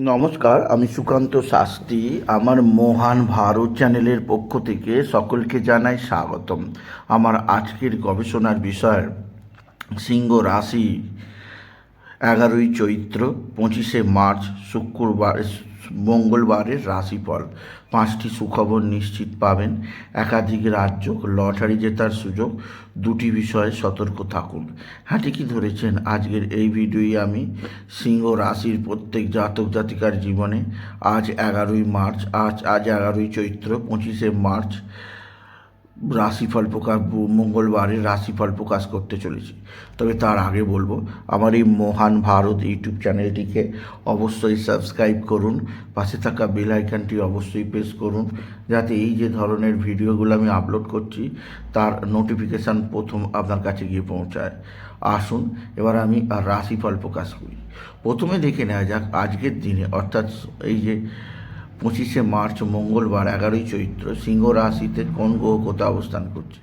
নমস্কার, আমি সুকান্ত শাস্ত্রী। আমার মহান ভারত চ্যানেলের পক্ষ থেকে সকলকে জানাই স্বাগতম। আমার আজকের গবেষণার বিষয় সিংহ রাশি। এগারোই চৈত্র, পঁচিশে মার্চ, শুক্রবার মঙ্গলবারের রাশিফল। পাঁচটি সুখবর নিশ্চিত পাবেন। একাধিক রাজ্য লটারি জেতার সুযোগ। দুটি বিষয়ে সতর্ক থাকুন। হ্যাঁ ঠিকই ধরেছেন? আজকের এই ভিডিওই আমি। সিংহ রাশির প্রত্যেক জাতক জাতিকার জীবনে আজ এগারোই মার্চ, আজ আজ এগারোই চৈত্র, পঁচিশে মার্চ রাশিফল প্রকাশ মঙ্গলবারের রাশিফল প্রকাশ করতে চলেছি। তবে তার আগে বলব, আমার এই মহান ভারত ইউটিউব চ্যানেলটিকে অবশ্যই সাবস্ক্রাইব করুন, পাশে থাকা বেল আইকনটি অবশ্যই প্রেস করুন, যাতে এই যে ধরনের ভিডিওগুলো আমি আপলোড করছি, তার নোটিফিকেশান প্রথম আপনার কাছে গিয়ে পৌঁছায়। আসুন, এবার আমি রাশিফল প্রকাশ করি। প্রথমে দেখে নেওয়া যাক আজকের দিনে, অর্থাৎ এই যে পঁচিশে মার্চ, মঙ্গলবার, এগারোই চৈত্র, সিংহ রাশিতে কোন গ্রহ কোথায় অবস্থান করছে?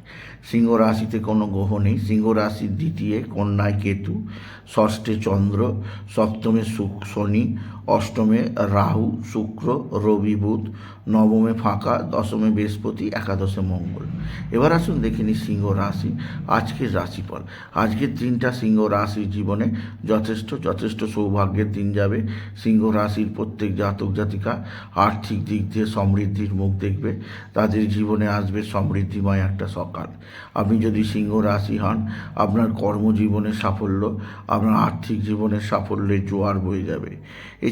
সিংহ রাশিতে কোনো গ্রহ নেই। সিংহ রাশির দ্বিতীয় কন্যায় কেতু, ষষ্ঠে চন্দ্র, সপ্তমে শুক শনি অষ্টমে রাহু, শুক্র, রবি, বুধ, নবমে ফাঁকা, দশমে বৃহস্পতি, একাদশে মঙ্গল। এবার আসুন দেখে নিই সিংহ রাশি, আজকের রাশিফল। আজকের দিনটা সিংহ রাশির জীবনে যথেষ্ট যথেষ্ট সৌভাগ্যের দিন যাবে। সিংহ রাশির প্রত্যেক জাতক জাতিকা আর্থিক দিক দিয়ে সমৃদ্ধির মুখ দেখবে। তাদের জীবনে আসবে সমৃদ্ধিময় একটা সকাল। আপনি যদি সিংহ রাশি হন, আপনার কর্মজীবনে সাফল্য, আপনার আর্থিক জীবনের সাফল্যের জোয়ার বয়ে যাবে।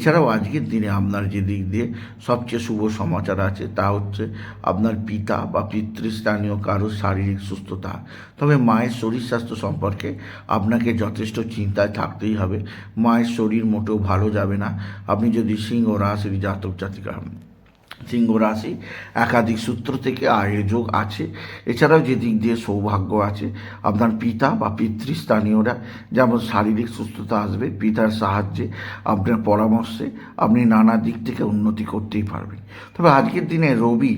এছাড়াও আজকের দিনে আপনার যে দিক দিয়ে সবচেয়ে শুভ সমাচার আছে তা হচ্ছে আপনার পিতা বা পিতৃস্থানীয় কারও শারীরিক সুস্থতা। তবে মায়ের শরীর স্বাস্থ্য সম্পর্কে আপনাকে যথেষ্ট চিন্তায় থাকতেই হবে। মায়ের শরীর মোটেও ভালো যাবে না। আপনি যদি সিংহ রাশির জাতক, জাতিকা হন। সিংহ রাশি, একাধিক সূত্র থেকে আয়ের যোগ আছে। এছাড়াও যে দিক দিয়ে সৌভাগ্য আছে, আপনার পিতা বা পিতৃস্থানীয়রা যেমন শারীরিক সুস্থতা আসবে, পিতার সাহায্যে আপনার পরামর্শে আপনি নানা দিক থেকে উন্নতি করতেই পারবেন। তবে আজকের দিনে রবি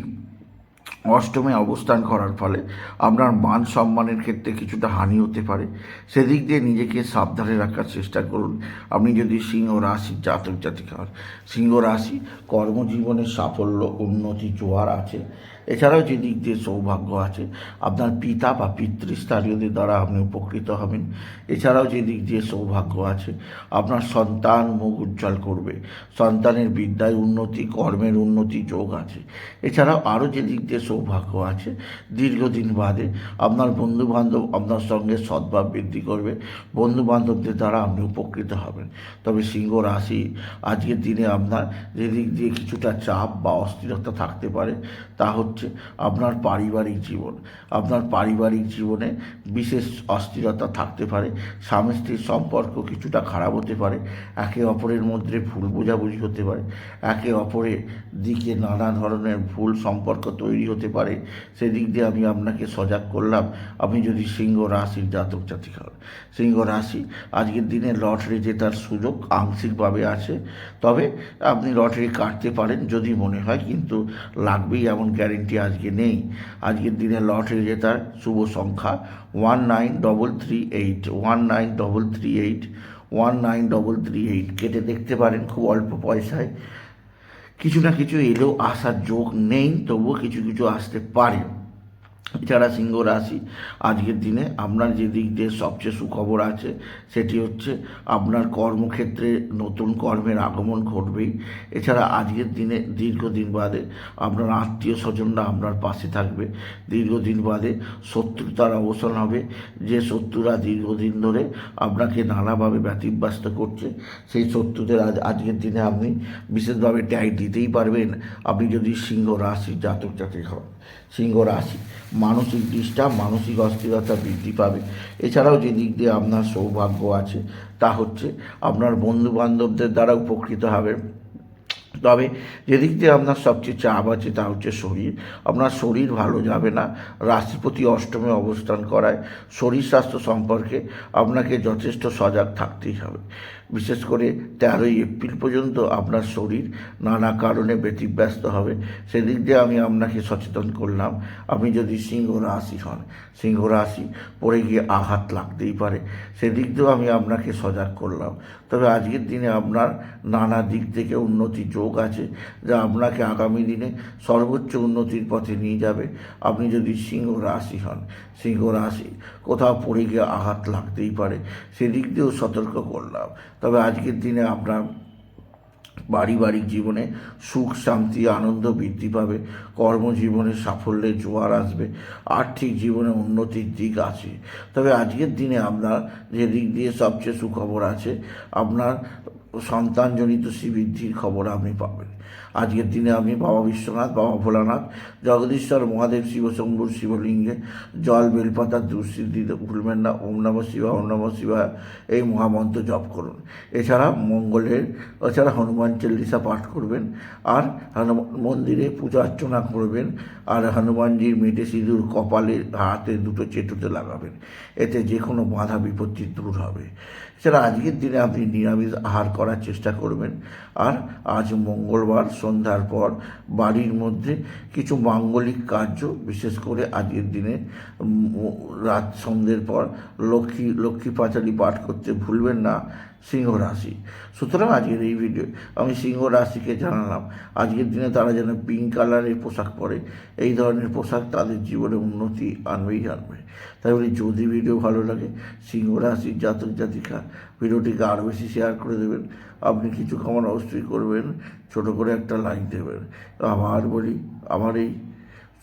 অষ্টমে অবস্থান করার ফলে আপনার মান সম্মানের ক্ষেত্রে কিছুটা হানি হতে পারে। সেদিক দিয়ে নিজেকে সাবধানে রাখার চেষ্টা করুন। আপনি যদি সিংহ রাশির জাতক জাতিকা হন, সিংহ রাশি কর্মজীবনে সাফল্য, উন্নতি, জোয়ার আছে। এছাড়াও যে দিক দিয়ে সৌভাগ্য আছে, আপনার পিতা বা পিতৃস্থানীয়দের দ্বারা আপনি উপকৃত হবেন। এছাড়াও যে দিক দিয়ে সৌভাগ্য আছে, আপনার সন্তান মুখ উজ্জ্বল করবে। সন্তানের বিদ্যায় উন্নতি, কর্মের উন্নতি যোগ আছে। এছাড়াও আরও যে দিক দিয়ে সৌভাগ্য আছে। দীর্ঘদিন বাদে আপনার বন্ধুবান্ধব আপনার সঙ্গে সদ্ভাব বৃদ্ধি করবে। বন্ধুবান্ধবদের দ্বারা আপনি উপকৃত হবেন। তবে সিংহ রাশি আজকের দিনে আপনার যে দিক দিয়ে কিছুটা চাপ বা অস্থিরতা থাকতে পারে, তা হচ্ছে আপনার পারিবারিক জীবন। আপনার পারিবারিক জীবনে বিশেষ অস্থিরতা থাকতে পারে। স্বামী স্ত্রীর সম্পর্ক কিছুটা খারাপ হতে পারে। একে অপরের মধ্যে ভুল বোঝাবুঝি হতে পারে। একে অপরের দিকে নানা ধরনের ভুল সম্পর্ক তৈরি হতে পারে। সেদিক দিয়ে আমি আপনাকে সজাগ করলাম। আপনি যদি সিংহ রাশির জাতক জাতিকা হন। সিংহ রাশি আজকের দিনে লটারি জেতার সুযোগ আংশিকভাবে আছে। তবে আপনি লটারি কাটতে পারেন যদি মনে হয়, কিন্তু লাগবেই, এমন গ্যারেন্টি আজকে নেই। আজকের দিনে লটারি জেতার শুভ সংখ্যা one nine double three eight one nine double three eight one nine double three eight কেটে দেখতে পারেন খুব অল্প পয়সায়। কিছু না কিছু এলেও আসার যোগ নেই তবুও কিছু কিছু আসতে পারে। এছাড়া সিংহ রাশি। আজকের দিনে আপনার যে দিক দিয়ে সবচেয়ে সুখবর আছে, সেটি হচ্ছে আপনার কর্মক্ষেত্রে নতুন কর্মের আগমন ঘটবেই। এছাড়া আজকের দিনে দীর্ঘদিন বাদে আপনার আত্মীয় স্বজনরা আপনার পাশে থাকবে। দীর্ঘদিন বাদে শত্রুতার অবসান হবে। যে শত্রুরা দীর্ঘদিন ধরে আপনাকে নানাভাবে ব্যতিব্যস্ত করছে, সেই শত্রুদের আজ, আজকের দিনে আপনি বিশেষভাবে ট্যাগ দিতেই পারবেন। আপনি যদি সিংহ রাশি জাতক জাতিক হন, সিংহ রাশি মানসিক ডিস্টার্ব মানসিক অস্থিরতা বৃদ্ধি পাবে। এছাড়াও যে দিক দিয়ে আপনার সৌভাগ্য আছে, তা হচ্ছে আপনার বন্ধু বান্ধবদের দ্বারা উপকৃত হবে। তবে যেদিক দিয়ে আপনার সবচেয়ে চাপ আছে, তা হচ্ছে শরীর। আপনার শরীর ভালো যাবে না রাশিপতি অষ্টমে অবস্থান করায় শরীর স্বাস্থ্য সম্পর্কে আপনাকে যথেষ্ট সজাগ থাকতেই হবে। বিশেষ করে তেরোই এপ্রিল পর্যন্ত আপনার শরীর নানা কারণে ব্যতিব্যস্ত হবে। সেদিক দিয়ে আমি আপনাকে সচেতন করলাম, আপনি যদি সিংহ রাশি হন, সিংহ রাশি পড়ে গিয়ে আঘাত লাগতেই পারে। সেদিক দিয়েও আমি আপনাকে সজাগ করলাম। তবে আজকের দিনে আপনার নানা দিক থেকে উন্নতির যোগ আছে, যা আপনাকে আগামী দিনে সর্বোচ্চ উন্নতির পথে নিয়ে যাবে। আপনি যদি সিংহ রাশি হন, সিংহ রাশি কোথাও পড়ে গিয়ে আঘাত লাগতেই পারে। সেদিক দিয়েও সতর্ক করলাম। তবে আজকের দিনে আপনার পারিবারিক জীবনে সুখ, শান্তি, আনন্দ বৃদ্ধি পাবে, কর্মজীবনে সাফল্যের জোয়ার আসবে, আর্থিক জীবনে উন্নতির দিক আছে। তবে আজকের দিনে আপনার যে দিক দিয়ে সবচেয়ে সুখবর আছে, আপনার সন্তানজনিত শ্রীবৃদ্ধির খবর আপনি পাবেন। আজকের দিনে আপনি বাবা বিশ্বনাথ, বাবা ভোলানাথ, জগদীশ্বর, মহাদেব শিবশম্ভুর শিবলিঙ্গে, জল বেলপাতার দুঃসিদ্ধি ভুলবেন না ওম নম শিবা ওম নম শিবা এই মহামন্ত্র জপ করুন। এছাড়া মঙ্গলের, এছাড়া হনুমান চল্লিশা পাঠ করবেন, আর হনুমান মন্দিরে পূজা অর্চনা করবেন, আর হনুমানজির মেটে সিঁদুর কপালে হাতে দুটো চেটুতে লাগাবেন। এতে যে কোনো বাধা বিপত্তি দূর হবে। এছাড়া আজকের দিনে আপনি নিরামিষ আহার করার চেষ্টা করবেন। আর আজ মঙ্গলবার, সন্ধ্যার পর বাড়ির মধ্যে কিছু মাঙ্গলিক কার্য, বিশেষ করে আজকের দিনে রাত সন্ধ্যের পর লক্ষ্মী লক্ষ্মী পাঁচালি পাঠ করতে ভুলবেন না। সিংহ রাশি সুতরাং আজকের এই ভিডিও আমি সিংহ রাশিকে জানালাম। আজকের দিনে তারা যেন পিঙ্ক কালারের পোশাক পরে। এই ধরনের পোশাক তাদের জীবনে উন্নতি আনবেই আনবে। তাই বলি, যদি ভিডিও ভালো লাগে সিংহ রাশির জাতক জাতিকা, ভিডিওটিকে আরও বেশি শেয়ার করে দেবেন। আপনি কিছু কামান অবশ্যই করবেন, ছোট করে একটা লাইক দেবেন। আবার বলি, আমার এই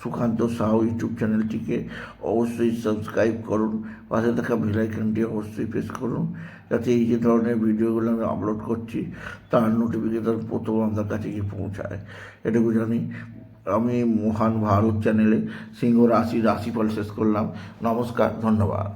সুকান্ত সাহু ইউটিউব চ্যানেলটিকে অবশ্যই সাবস্ক্রাইব করুন। পাশে থাকা বেলাইকনটি অবশ্যই প্রেস করুন। যাতে এই যে ধরনের ভিডিওগুলো আমি আপলোড করছি, তার নোটিফিকেশন প্রথম আপনার কাছে গিয়ে পৌঁছায়। এটুকু জানি, আমি মহান ভারত চ্যানেলে সিংহ রাশি রাশিফল শেষ করলাম। নমস্কার, ধন্যবাদ।